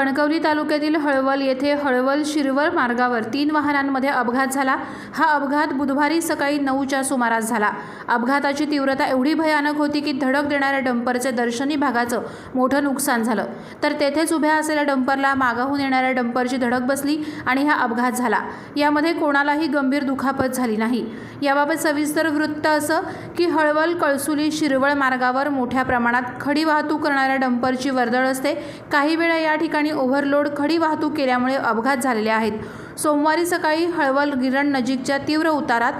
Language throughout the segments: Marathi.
कणकवली तालुक्यातील हळवल येथे हळवल शिरवळ मार्गावर तीन वाहनांमध्ये अपघात झाला. हा अपघात बुधवारी सकाळी नऊच्या सुमारास झाला. अपघाताची तीव्रता एवढी भयानक होती की धडक देणाऱ्या डंपरचे दर्शनी भागाचं मोठं नुकसान झालं. तर तेथेच उभ्या असलेल्या डंपरला मागाहून येणाऱ्या डंपरची धडक बसली आणि हा अपघात झाला. यामध्ये कोणालाही गंभीर दुखापत झाली नाही. याबाबत सविस्तर वृत्त असं की हळवल कळसुली शिरवळ मार्गावर मोठ्या प्रमाणात खडी वाहतूक करणाऱ्या डंपरची वर्दळ असते. काही वेळा या ठिकाणी ओव्हरलोड खडी वाहतूक केल्यामुळे अपघात झालेले आहेत. सोमवारी सकाळी हळवल गिरण नजीकच्या तीव्र उतारात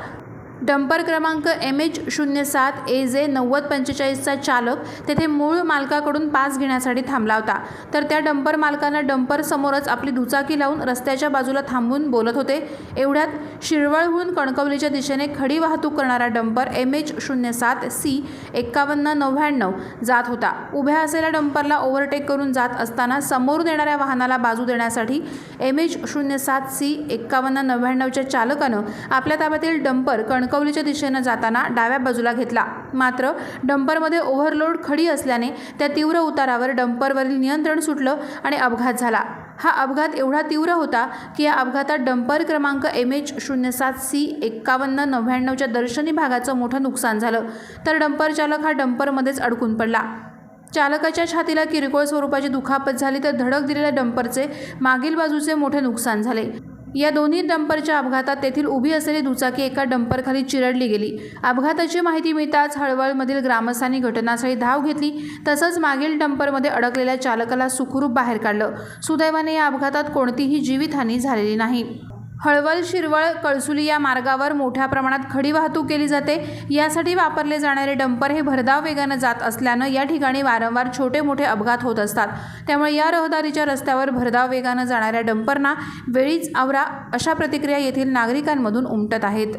डंपर क्रमांक एम एच शून्य सात ए जे नव्वद पंचेचाळीसचा चालक तेथे मूळ मालकाकडून पास घेण्यासाठी थांबला होता. तर त्या डंपर मालकानं डंपर समोरच आपली दुचाकी लावून रस्त्याच्या बाजूला थांबून बोलत होते. एवढ्यात शिरवळहून कणकवलीच्या दिशेने खडी वाहतूक करणारा डंपर एम एच शून्य सात सी एक्कावन्न नव्याण्णव जात होता. उभ्या असलेल्या डंपरला ओव्हरटेक करून जात असताना समोरून येणाऱ्या वाहनाला बाजू देण्यासाठी एम एच शून्य सात सी एक्कावन्न नव्याण्णवच्या चालकानं आपल्या ताब्यातील डंपर कणकवलीच्या दिशेनं जाताना डाव्या बाजूला घेतला. मात्र डंपरमध्ये ओव्हरलोड खडी असल्याने त्या तीव्र उतारावर डंपरवरील नियंत्रण सुटलं आणि अपघात झाला. हा अपघात एवढा तीव्र होता की या अपघातात डंपर क्रमांक एम एच शून्य सात सी एक्कावन्न नव्याण्णवच्या दर्शनी भागाचं मोठं नुकसान झालं. तर डंपर चालक हा डंपरमध्येच अडकून पडला. चालकाच्या छातीला किरकोळ स्वरूपाची दुखापत झाली तर धडक दिलेल्या डंपरचे मागील बाजूचे मोठे नुकसान झाले. या दोन्ही डंपरच्या अपघातात तेथील उभी असलेली दुचाकी एका डंपरखाली चिरडली गेली. अपघाताची माहिती मिळताच हळवळमधील ग्रामस्थांनी घटनास्थळी धाव घेतली. तसंच मागील डंपरमध्ये अडकलेल्या चालकाला सुखरूप बाहेर काढलं. सुदैवाने या अपघातात कोणतीही जीवितहानी झालेली नाही. हळवल शिरवळ कळसुली या मार्गावर मोठ्या प्रमाणात खडी वाहतूक केली जाते. यासाठी वापरले जाणारे डंपर हे भरधाव वेगानं जात असल्यानं या ठिकाणी वारंवार छोटे मोठे अपघात होत असतात. त्यामुळे या रहदारीच्या रस्त्यावर भरधाव वेगानं जाणाऱ्या डंपरना वेळीच आवरा अशा प्रतिक्रिया येथील नागरिकांमधून उमटत आहेत.